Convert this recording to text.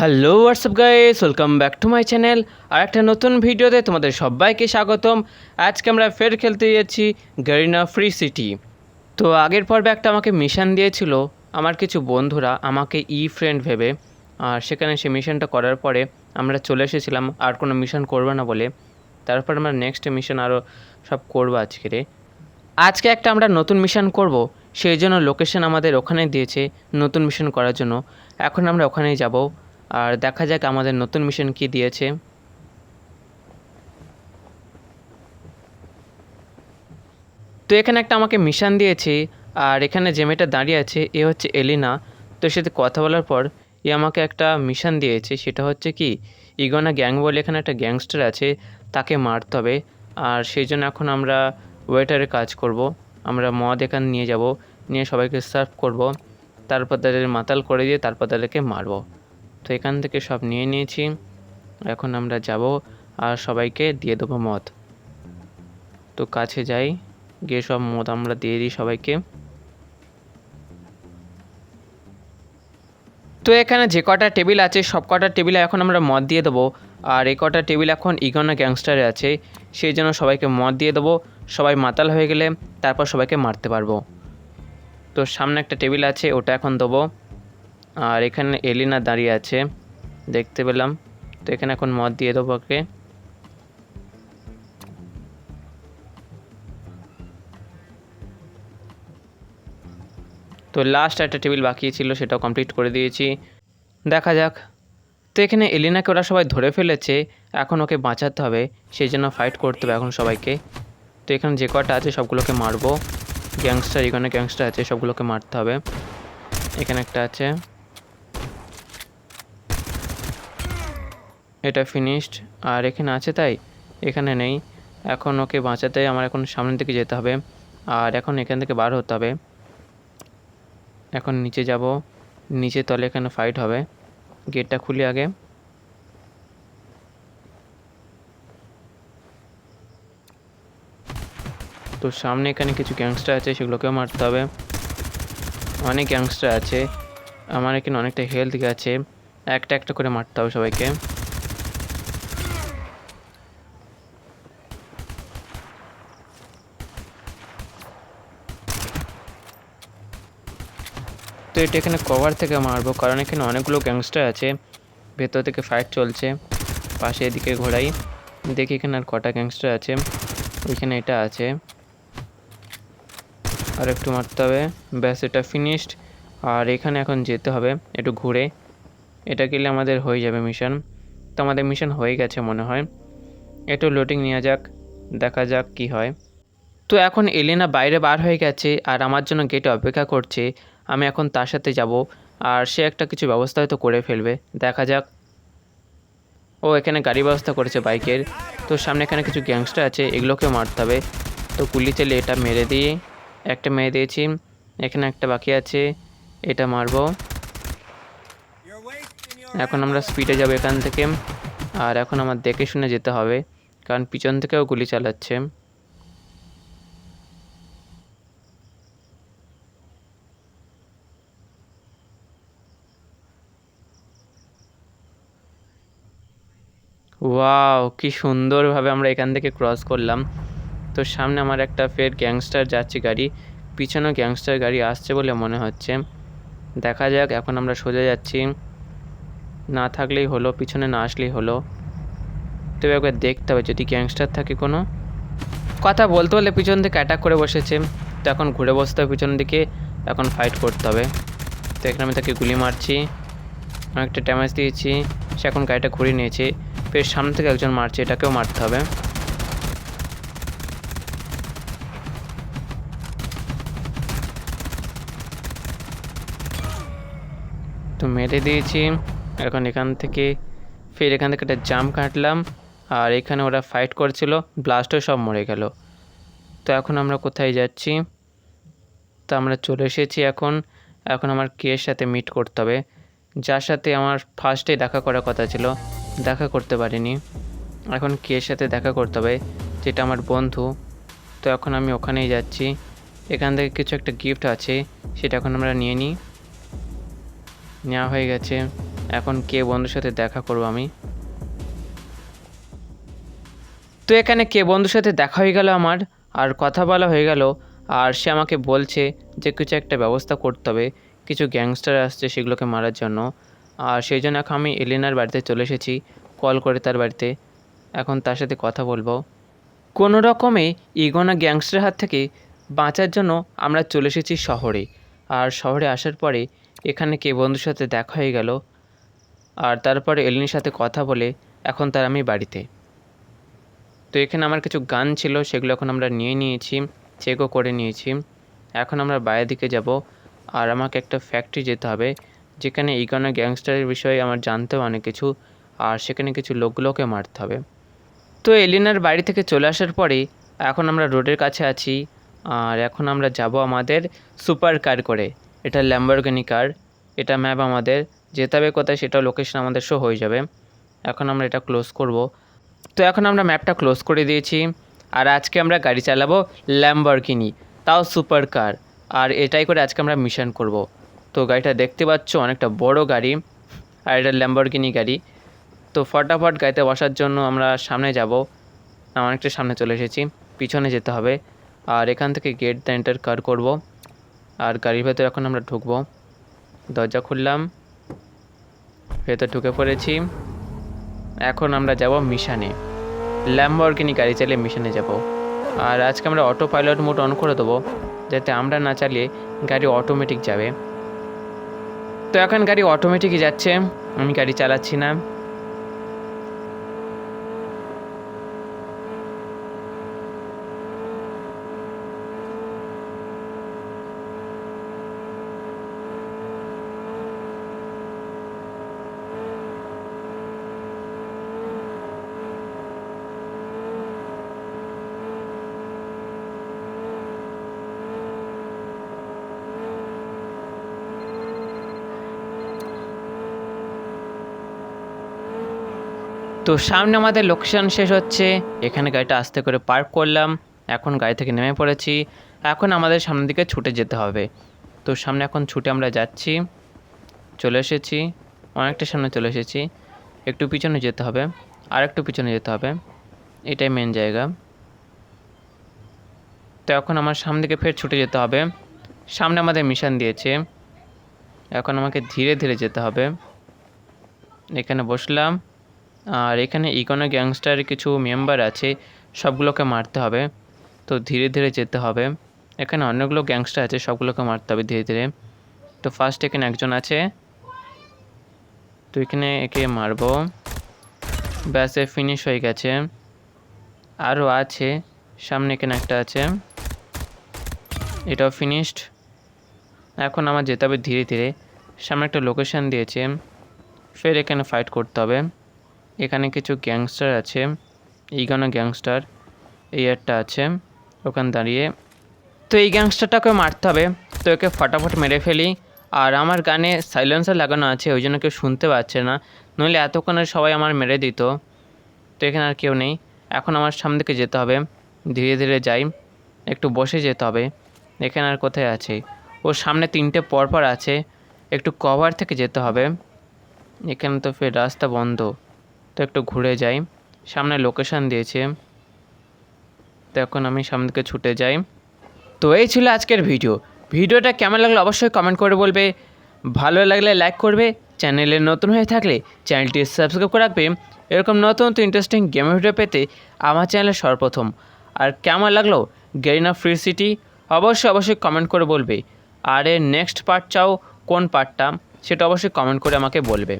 Hello WhatsApp guys welcome back to my channel আর একটা নতুন ভিডিওতে তোমাদের সবাইকে স্বাগতম। আজকে আমরা ফের খেলতে যাচ্ছি গ্যারিনা ফ্রি সিটি তো আগের পর্বে একটা আমাকে মিশন দিয়েছিল। আমার কিছু বন্ধুরা আমাকে ই ফ্রেন্ড ভেবে, আর সেখানে সে মিশনটা করার পরে আমরা চলে এসেছিলাম। আর কোনো মিশন করব না বলে। তারপর আমরা নেক্সট মিশন আরও সব করব আজকেরে আজকে একটা আমরা নতুন মিশন করব। সেই জন্য লোকেশন আমাদের ওখানে দিয়েছে নতুন মিশন করার জন্য। এখন আমরা ওখানেই যাব। আর দেখা যাক আমাদের নতুন মিশন কি দিয়েছে। তো এখানে একটা আমাকে মিশন দিয়েছে, আর এখানে যে মেয়েটা দাঁড়িয়ে আছে, এ হচ্ছে এলিনা। তো সাথে কথা বলার পর, এ আমাকে একটা মিশন দিয়েছে, সেটা হচ্ছে কি, ইগনা গ্যাং বলে এখানে একটা গ্যাংস্টার আছে, তাকে মারতে হবে। আর সেই জন্য এখন আমরা ওয়েটারের কাজ করব। আমরা মদ এখানে নিয়ে যাব, নিয়ে সবাইকে সার্ভ করব। তারপর তাদের মাতাল করে দিয়ে তারপর তাদেরকে মারবো। তো এখান থেকে সব নিয়ে নিয়েছি। এখন আমরা যাব আর সবাইকে দিয়ে দেবো মদ। তো কাছে যাই, গিয়ে সব মদ আমরা দিয়ে দিই সবাইকে। তো এখানে যে কটা টেবিল আছে, সব কটা টেবিলে এখন আমরা মদ দিয়ে দেবো। আর এই কটা টেবিল এখন ইগনা গ্যাংস্টারে আছে, সেই জন্য সবাইকে মদ দিয়ে দেবো। সবাই মাতাল হয়ে গেলে তারপর সবাইকে মারতে পারব। তো সামনে একটা টেবিল আছে, ওটা এখন দেবো। আর এখানে এলিনা দাঁড়িয়ে আছে। দেখতে পেলাম। তো এখানে এখন মদ দিয়ে দেবো ওকে। তো লাস্ট একটা টেবিল বাকি ছিল, সেটাও কমপ্লিট করে দিয়েছি। দেখা যাক। তো এখানে এলিনাকে ওরা সবাই ধরে ফেলেছে, এখন ওকে বাঁচাতে হবে। সেই জন্য ফাইট করতে হবে এখন সবাইকে। তো এখানে যে কটা আছে সবগুলোকে মারবো। গ্যাংস্টার এখানে গ্যাংস্টার আছে সবগুলোকে মারতে হবে। এখানে একটা আছে। এটা ফিনিশড আর এখানে আছে তাই? এখানে নেই। এখন ওকে বাঁচাতে আমার এখন সামনের দিকে যেতে হবে, আর এখন এখান থেকে বার হতে হবে। এখন নিচে যাব। নিচে তলে এখানে ফাইট হবে। গেটটা খুলি আগে। তো সামনে এখানে কিছু গ্যাংস্টার আছে, সেগুলোকেও মারতে হবে। অনেক গ্যাংস্টার আছে। আমার এখানে অনেকটা হেলথ গেছে একটা একটা করে মারতে হবে সবাইকে। এটা এখানে কভার থেকে মারবো, কারণ এখানে অনেকগুলো গ্যাংস্টার আছে। ভেতর থেকে ফাইট চলছে, পাশে এদিকে ঘোরাই দেখি এখানে আর কটা গ্যাংস্টার আছে, ওইখানে এটা আছে। আর একটু মারতে হবে। ব্যাস, এটা ফিনিশড আর এখানে এখন যেতে হবে, একটু ঘুরে। এটা গেলে আমাদের হয়ে যাবে মিশন তো আমাদের মিশন হয়ে গেছে মনে হয়। একটু লোডিং নেওয়া যাক, দেখা যাক কি হয়। তো এখন এলিনা বাইরে বার হয়ে গেছে আর আমার জন্য গেটে অপেক্ষা করছে। আমি এখন তার সাথে যাব আর সে একটা কিছু ব্যবস্থা হয়তো করে ফেলবে। দেখা যাক। ও এখানে গাড়ি ব্যবস্থা করেছে বাইকের। তো সামনে এখানে কিছু গ্যাংস্টার আছে, এগুলোকেও মারতে হবে। তো গুলি চালিয়ে এটা মেরে দিয়ে একটা মেরে দিয়েছি। এখানে একটা বাকি আছে, এটা মারবো। এখন আমরা স্পিডে যাব এখান থেকে। আর এখন আমার দেখে শুনে যেতে হবে, কারণ পিছন থেকেও গুলি চালাচ্ছে। ওয়াও, কি সুন্দরভাবে আমরা এখান থেকে ক্রস করলাম। তো সামনে আমার একটা ফের গ্যাংস্টার যাচ্ছে গাড়ি। পিছনেও গ্যাংস্টার গাড়ি আসছে বলে মনে হচ্ছে। দেখা যাক, এখন আমরা সোজা যাচ্ছি। না থাকলেই হলো, পিছনে না আসলেই হলো। তো একবার দেখতে হবে, যদি গ্যাংস্টার থাকে কোনো। কথা বলতে বললে পিছন থেকে অ্যাটাক করে বসেছে। তো এখন ঘুরে বসতে হবে পিছন দিকে। এখন ফাইট করতে হবে। তো এখানে আমি তাকে গুলি মারছি। অনেকটা ড্যামেজ দিয়েছি। সে এখন গাড়িটা ঘুরিয়ে নিয়েছে। ফের সামনে থেকে একজন মারছে, এটাকেও মারতে হবে। তো মেরে দিয়েছি, এখন এখান থেকে ফের এখান থেকে একটা জাম্প কাটলাম, আর এখানে ওরা ফাইট করছিল ব্লাস্টও সব মরে গেল। তো এখন আমরা কোথায় যাচ্ছি? তো আমরা চলে এসেছি এখন এখন আমার কের সাথে মিট করতে হবে। যার সাথে আমার ফার্স্টে দেখা করার কথা ছিল। দেখা করতে পারিনি। এখন কের সাথে দেখা করতে হবে? যেটা আমার বন্ধু। তো এখন আমি ওখানেই যাচ্ছি। এখান থেকে কিছু একটা গিফট আছে, সেটা এখন আমরা নিয়ে নিই। নেওয়া হয়ে গেছে। এখন কে বন্ধুর সাথে দেখা করব আমি? তো এখানে কে বন্ধুর সাথে দেখা হয়ে গেল আমার, আর কথা বলা হয়ে গেল, আর সে আমাকে বলছে যে কিছু একটা ব্যবস্থা করতে হবে। কিছু গ্যাংস্টার আসছে সেগুলোকে মারার জন্য। আর সেই জন্য এখন আমি এলিনার বাড়িতে চলে এসেছি, কল করে তার বাড়িতে। এখন তার সাথে কথা বলব। কোনো রকমে ইগোনা গ্যাংস্টারের হাত থেকে বাঁচার জন্য আমরা চলে এসেছি শহরে। আর শহরে আসার পরে এখানে কে বন্ধুর সাথে দেখা হয়ে গেল। আর তারপরে এলিনের সাথে কথা বলে এখন তার আমি বাড়িতে। তো এখানে আমার কিছু গান ছিল, সেগুলো এখন আমরা নিয়ে নিয়েছি চেকও করে নিয়েছি। এখন আমরা বাইরের দিকে যাব। আর আমাকে একটা ফ্যাক্টরি যেতে হবে। যেখানে ইগনা গ্যাংস্টারের বিষয়ে আমার জানতে হবে অনেক কিছু, আর সেখানে কিছু লোকগুলোকে মারতে হবে। তো এলিনার বাড়ি থেকে চলে আসার পরে এখন আমরা রোডের কাছে আছি, আর এখন আমরা যাব আমাদের সুপার কার করে। এটা ল্যাম্বরগানি কার। এটা ম্যাপ আমাদের, যেতে হবে কোথায় সেটা লোকেশন আমাদের শো হয়ে যাবে। এখন আমরা এটা ক্লোজ করব। তো এখন আমরা ম্যাপটা ক্লোজ করে দিয়েছি, আর আজকে আমরা গাড়ি চালাবো ল্যাম্বরগিনি, তাও সুপার কার। আর এটাই করে আজকে আমরা মিশন করব। তো গাড়িটা দেখতে পাচ্ছ, অনেকটা বড় গাড়ি, আর এটা ল্যাম্বরগিনি গাড়ি। তো ফটাফট গাড়িতে বসার জন্য আমরা সামনে যাব। অনেকটা সামনে চলে এসেছি, পিছনে যেতে হবে। আর এখান থেকে গেট দ্য এন্টার কার করব। আর গাড়ির ভেতরে এখন আমরা ঢুকবো। দরজা খুললাম, ভেতর ঢুকে পড়েছি। এখন আমরা যাব মিশনে। ল্যাম্বরগিনি গাড়ি চালিয়ে মিশনে যাব। আর আজকে আমরা অটো পাইলট মোড অন করে দেবো, যাতে আমরা না চালিয়ে গাড়ি অটোমেটিক যাবে। তো এখন গাড়ি অটোমেটিকই যাচ্ছে। আমি গাড়ি চালাচ্ছি না। তো সামনে আমাদের লোকেশন শেষ হচ্ছে। এখানে গাড়িটা আস্তে করে পার্ক করলাম। এখন গাড়ি থেকে নেমে পড়েছি। এখন আমাদের সামনের দিকে ছুটে যেতে হবে। তো সামনে এখন ছুটে আমরা যাচ্ছি। চলে এসেছি। অনেকটা সামনে চলে এসেছি। একটু পিছনে যেতে হবে। আর একটু পিছনে যেতে হবে। এটাই মেন জায়গা। তো এখন আমার সামনে দিকে ফের ছুটে যেতে হবে। সামনে আমাদের মিশন দিয়েছে। এখন আমাকে ধীরে ধীরে যেতে হবে। এখানে বসলাম। আর এখানে ইকোনো গ্যাংস্টারের কিছু মেম্বার আছে, সবগুলোকে মারতে হবে। তো ধীরে ধীরে যেতে হবে। এখানে অনেকগুলো গ্যাংস্টার আছে, সবগুলোকে মারতে হবে ধীরে ধীরে। তো ফার্স্ট এখানে একজন আছে। তো এখানে একে মারবো। ব্যাস ফিনিশ হয়ে গেছে। আরও আছে। সামনে এখানে একটা আছে। এটাও ফিনিশড এখন আমার যেতে হবে ধীরে ধীরে। সামনে একটা লোকেশন দিয়েছে। ফের এখানে ফাইট করতে হবে। এখানে কিছু গ্যাংস্টার আছে। ইগানো গ্যাংস্টার, এই একটা আছে, ওখানে দাঁড়িয়ে। তো এই গ্যাংস্টারটাকে মারতে হবে। তো একে ফটাফট মেরে ফেলি। আর আমার গানে সাইলেন্সার লাগানো আছে, ওই জন্য কেউ শুনতে পাচ্ছে না। নইলে এতক্ষণে সবাই আমার মেরে দিত। তো এখানে আর কেউ নেই। এখন আমার সামনে দিকে যেতে হবে। ধীরে ধীরে যাই। একটু বসে যেতে হবে। এখানে আর কোথায় আছে? ওর সামনে তিনটে পরপর আছে। একটু কভার থেকে যেতে হবে। এখানে তো ফের রাস্তা বন্ধ। তো একটু ঘুরে যাই। সামনে লোকেশন দিয়েছে। তো এখন আমি সামনে দিকে ছুটে যাই। তো এই ছিল আজকের ভিডিও ভিডিওটা কেমন লাগল অবশ্যই কমেন্ট করে বলবে। ভালো লাগলে লাইক করবে। চ্যানেলে নতুন হয়ে থাকলে চ্যানেলটি সাবস্ক্রাইব করে রাখবে। এরকম নতুন নতুন ইন্টারেস্টিং গেমের ভিডিও পেতে আমার চ্যানেলে সর্বপ্রথম। আর কেমন লাগল? গেরিনা ফ্রি সিটি অবশ্যই অবশ্যই কমেন্ট করে বলবে। আর এর নেক্সট পার্ট চাও? কোন পার্টটা সেটা অবশ্যই কমেন্ট করে আমাকে বলবে।